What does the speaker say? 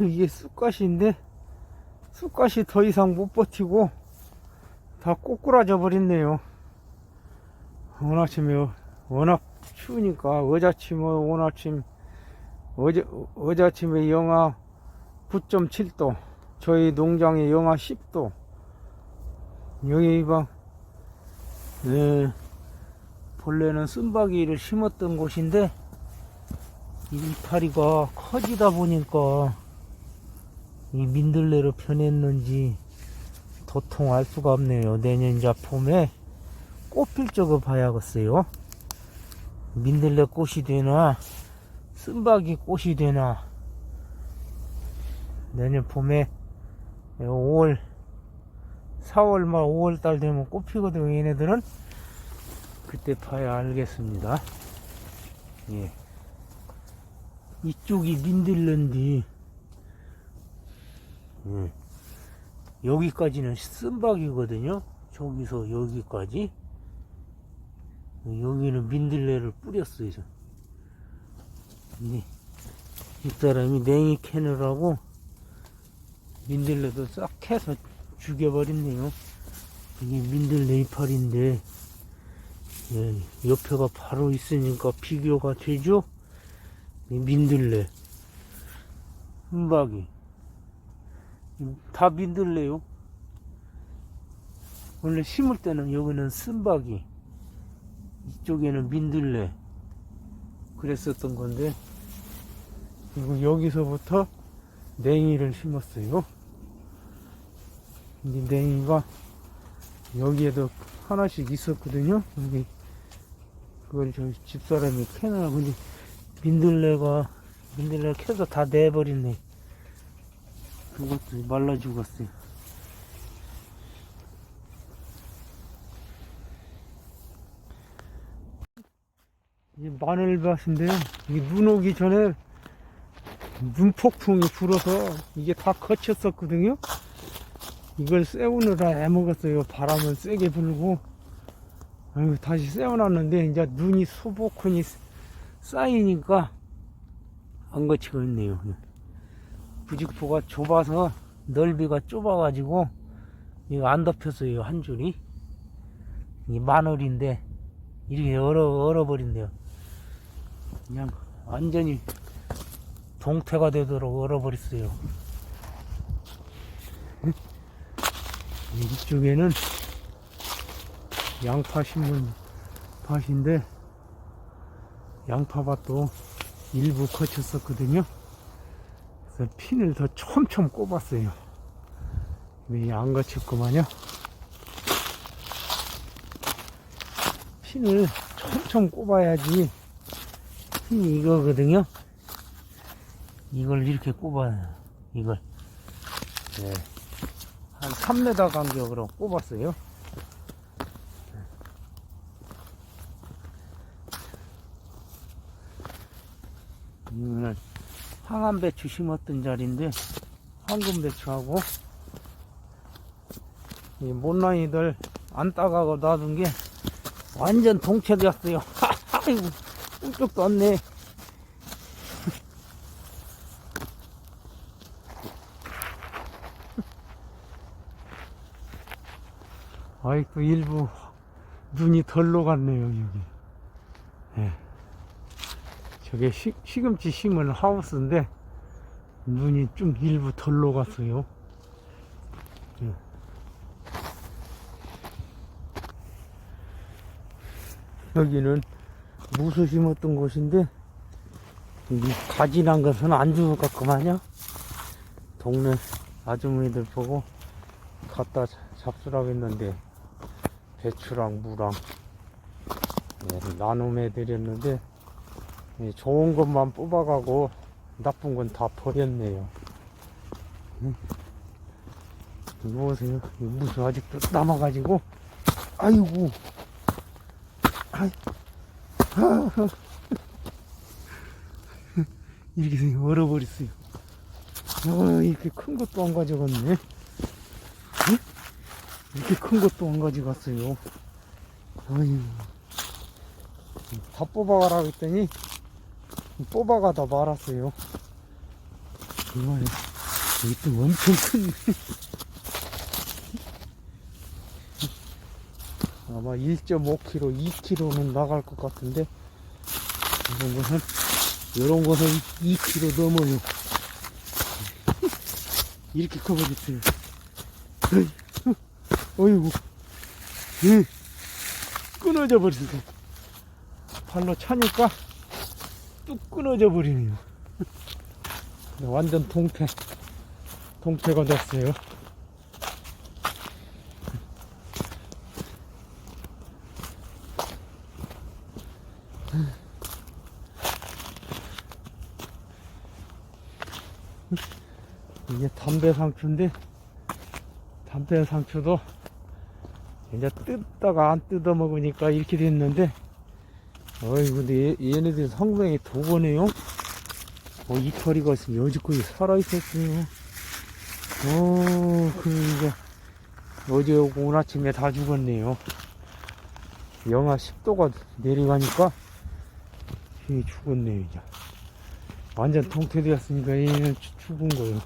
이게 쑥갓인데 쑥갓이 더 이상 못 버티고 다 꼬꾸라져 버렸네요. 오늘 아침에 워낙 추우니까 어자침 오늘 아침 어제 어제 아침에 영하 9.7도 저희 농장에 영하 10도 여기 봐 네, 본래는 쓴바귀를 심었던 곳인데 이파리가 커지다 보니까 이 민들레로 변했는지 도통 알 수가 없네요. 내년 봄에 꽃필 적을 봐야겠어요. 민들레 꽃이 되나 쓴바귀 꽃이 되나 내년 봄에 5월 4월 말 5월 달 되면 꽃 피거든요. 얘네들은 그때 봐야 알겠습니다. 예. 이쪽이 민들레인데 예. 여기까지는 쓴박이거든요. 저기서 여기까지 여기는 민들레를 뿌렸어요. 이, 이 사람이 냉이 캐느라고 민들레도 싹 캐서 죽여버렸네요. 이게 민들레 이파리인데 예, 옆에가 바로 있으니까 비교가 되죠. 이 민들레, 은박이 다 민들레요. 원래 심을 때는 여기는 쓴박이, 이쪽에는 민들레 그랬었던 건데 그리고 여기서부터 냉이를 심었어요. 근데 냉이가 여기에도 하나씩 있었거든요. 여기 그걸 저 집사람이 캐나 근데 민들레가 민들레 캐서 다 내버렸네. 그것도 말라 죽었어요. 이 마늘밭인데요. 이게 눈 오기 전에 눈폭풍이 불어서 이게 다 거쳤었거든요. 이걸 세우느라 애먹었어요. 바람은 세게 불고. 아유, 다시 세워놨는데, 이제 눈이 소복하니 쌓이니까 안 거치고 있네요. 부직포가 좁아서 넓이가 좁아가지고 이거 안 덮였어요. 한 줄이. 이 마늘인데 이렇게 얼어, 얼어버린대요. 그냥 완전히 동태가 되도록 얼어버렸어요. 이쪽에는 양파 심은 밭인데 양파밭도 일부 거쳤었거든요. 핀을 더 촘촘 꼽았어요. 근데 안 거쳤구만요. 핀을 촘촘 꼽아야지 핀이 이거거든요. 이걸 이렇게 꼽아요. 이걸. 네. 한 3m 간격으로 꼽았어요. 이거는 항암배추 심었던 자리인데 황금 배추하고 이 못난이들 안 따가고 놔둔 게 완전 동체되었어요. 아이고, 꿈쩍도 않네. 아이고, 일부 눈이 덜 녹았네요, 여기. 예. 저게 시, 시금치 심은 하우스인데, 눈이 좀 일부 덜 녹았어요. 예. 여기는 무수 심었던 곳인데, 이 가지 난 것은 안 죽을 것 같구만요. 동네 아주머니들 보고 갖다 잡수라고 했는데, 배추랑 무랑 예, 나눔해 드렸는데 예, 좋은 것만 뽑아가고 나쁜 건 다 버렸네요. 음. 이거 보세요. 이 무수 아직도 남아가지고 아이고 아이 이렇게 생겨 얼어버렸어요. 어, 이렇게 큰 것도 안 가져갔네. 이렇게 큰 것도 안 가져갔어요. 아유. 다 뽑아가라 했더니 뽑아가다 말았어요. 이만해. 여기 또 엄청 큰. 아마 1.5kg, 2kg는 나갈 것 같은데, 이런 것은, 이런 것은 2kg 넘어요. 이렇게 커버렸어요. 어이구, 예, 끊어져 버렸어. 발로 차니까 뚝 끊어져 버리네요. 완전 동태, 동태가 됐어요. 이게 담배 상추인데 담배 상추도 이제 뜯다가 안 뜯어 먹으니까 이렇게 됐는데 어이 근데 얘, 얘네들 성능이 도거네요? 어 이파리가 있으면 여지껏 살아있었어요. 어 그러니까 어제 오고 오늘 아침에 다 죽었네요. 영하 10도가 내려가니까 얘 죽었네요 이제. 완전 통태되었으니까 얘는 죽- 죽은 거예요